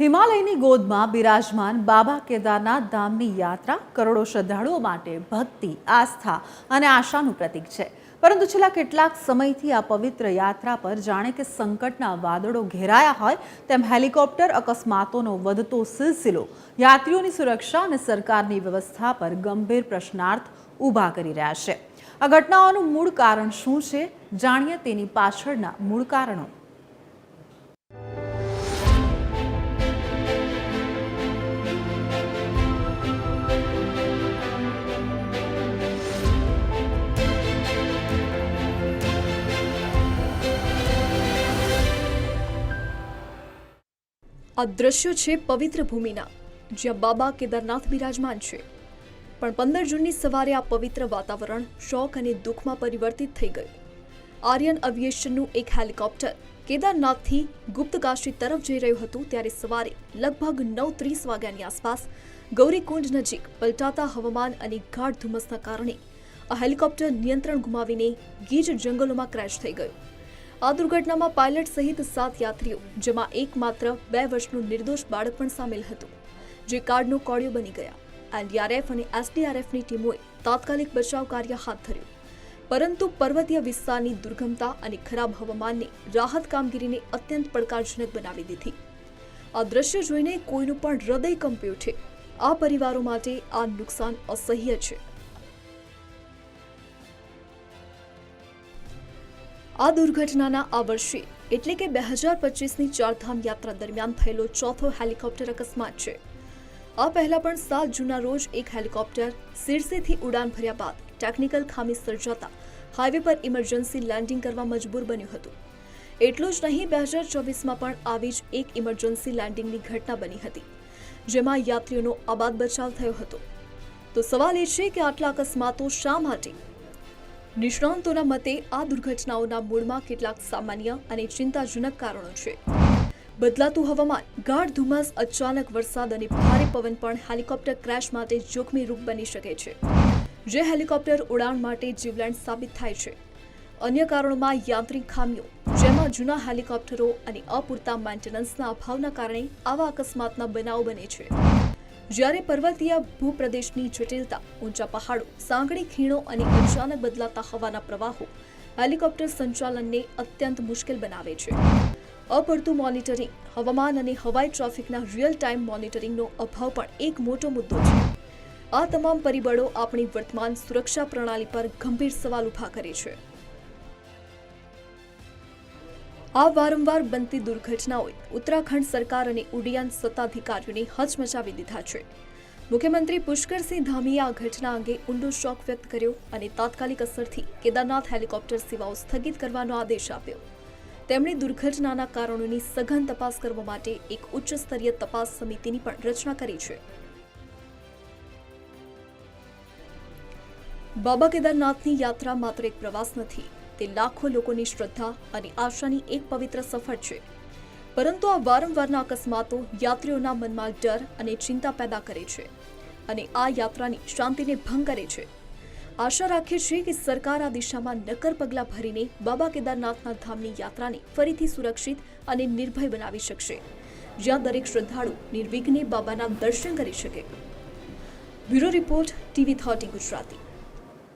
હિમાલયની ગોદમાં બિરાજમાન બાબા કેદારનાથ ધામની યાત્રા કરોડો શ્રદ્ધાળુઓ માટે ભક્તિ, આસ્થા અને આશાનું પ્રતીક છે. પરંતુ છેલ્લા કેટલાક સમયથી આ પવિત્ર યાત્રા પર જાણે કે સંકટના વાદળો ઘેરાયા હોય, તેમ હેલિકોપ્ટર અકસ્માતોનો વધતો સિલસિલો યાત્રીઓની સુરક્ષા અને સરકારની વ્યવસ્થા પર ગંભીર પ્રશ્નાર્થ ઊભા કરી રહ્યા છે. આ ઘટનાઓનું મૂળ કારણ શું છે? જાણીએ તેની પાછળના મૂળ કારણો. આ દ્રશ્યો છે પવિત્ર ભૂમિના, જ્યાં બાબા કેદારનાથ બિરાજમાન છે. પણ પંદર જૂનની સવારે આ પવિત્ર વાતાવરણ શોક અને દુઃખમાં પરિવર્તિત થઈ ગયું. આર્યન એવિએશનનું એક હેલિકોપ્ટર કેદારનાથથી ગુપ્તકાશી તરફ જઈ રહ્યું હતું ત્યારે સવારે લગભગ નવ ત્રીસ વાગ્યાની આસપાસ ગૌરીકુંડ નજીક પલટાતા હવામાન અને ગાઢ ધુમ્મસના કારણે આ હેલિકોપ્ટર નિયંત્રણ ગુમાવીને ગીજ જંગલોમાં ક્રેશ થઈ ગયું. આ દુર્ઘટનામાં પાયલટ સહિત સાત યાત્રીઓ, જેમાં એકમાત્ર બે વર્ષનું નિર્દોષ બાળક પણ સામેલ હતું, જે કાર્ડનો કોળિયો બની ગયા. એનડીઆરએફ અને એસડીઆરએફની ટીમોએ તાત્કાલિક બચાવ કાર્ય હાથ ધર્યું. પરંતુ પર્વતીય વિસ્તારની દુર્ગમતા અને ખરાબ હવામાનને રાહત કામગીરીને અત્યંત પડકારજનક બનાવી દીધી. આ દ્રશ્ય જોઈને કોઈનું પણ હૃદય કંપ્યું છે આ પરિવારો માટે આ નુકસાન અસહ્ય છે. આ દુર્ઘટનાના આ વર્ષે એટલે કે બે હજાર પચીસની ચારધામ યાત્રા દરમિયાન થયેલો ચોથો હેલિકોપ્ટર અકસ્માત છે. આ પહેલા પણ સાત જૂના રોજ એક હેલિકોપ્ટર સિરસીથી ઉડાન ભર્યા બાદ ટેકનિકલ ખામી સર્જાતા હાઈવે પર ઇમરજન્સી લેન્ડિંગ કરવા મજબૂર બન્યું હતું. એટલું જ નહીં, બે હજાર ચોવીસમાં પણ આવી જ એક ઇમરજન્સી લેન્ડિંગની ઘટના બની હતી, જેમાં યાત્રીઓનો આબાદ બચાવ થયો હતો. તો સવાલ એ છે કે આટલા અકસ્માતો શા માટે નિષ્ણાંતોના મતે આ દુર્ઘટનાઓના મૂળમાં કેટલાક સામાન્ય અને ચિંતાજનક કારણો છે. બદલાતું હવામાન, ગાઢ ધુમ્મસ અચાનક વરસાદ અને ભારે પવન પણ હેલિકોપ્ટર ક્રેશ માટે જોખમી રૂપ બની શકે છે. જે હેલિકોપ્ટર ઉડાણ માટે જીવલેણ સાબિત થાય છે. અન્ય કારણોમાં યાંત્રિક ખામીઓ, જેમાં જૂના હેલિકોપ્ટરો અને અપૂરતા મેન્ટેનન્સના અભાવના કારણે આવા અકસ્માતના બનાવો બને છે. જ્યારે પર્વતીય ભૂપ્રદેશની જટિલતા, ઊંચા પહાડો, સાંકડી ખીણો અને અચાનક બદલાતા હવાના પ્રવાહો હેલિકોપ્ટર સંચાલનને અત્યંત મુશ્કેલ બનાવે છે. અપડતું મોનિટરિંગ, હવામાન અને હવાઈ ટ્રાફિકના રિયલ ટાઈમ મોનિટરિંગનો અભાવ પણ એક મોટો મુદ્દો છે. આ તમામ પરિબળો આપણી વર્તમાન સુરક્ષા પ્રણાલી પર ગંભીર સવાલ ઊભા કરે છે. આ વારંવાર બનતી દુર્ઘટનાઓએ ઉત્તરાખંડ સરકાર અને ઉડ્ડયન સત્તાધિકારીઓને હચમચાવી દીધા છે. મુખ્યમંત્રી પુષ્કરસિંહ ધામીએ આ ઘટના અંગે ઊંડો શોક વ્યક્ત કર્યો અને તાત્કાલિક અસરથી કેદારનાથ હેલિકોપ્ટર સેવાઓ સ્થગિત કરવાનો આદેશ આપ્યો. તેમણે દુર્ઘટનાના કારણોની સઘન તપાસ કરવા માટે એક ઉચ્ચ સ્તરીય તપાસ સમિતિની પણ રચના કરી છે. બાબા કેદારનાથની યાત્રા માત્ર એક પ્રવાસ નથી તે લાખો લોકોની શ્રદ્ધા અને આશાની એક પવિત્ર સફર છે. પરંતુ આ વારંવારના અકસ્માતો યાત્રીઓના મનમાં ડર અને ચિંતા પેદા કરે છે અને આ યાત્રાની શાંતિને ભંગ કરે છે. આશા રાખીએ છીએ કે સરકાર આ દિશામાં નક્કર પગલાં ભરીને બાબા કેદારનાથના ધામની યાત્રાને ફરીથી સુરક્ષિત અને નિર્ભય બનાવી શકશે. જ્યાં દરેક શ્રદ્ધાળુ નિર્વિઘ્ને બાબાના દર્શન કરી શકે. Bureau report TV thirty Gujarati.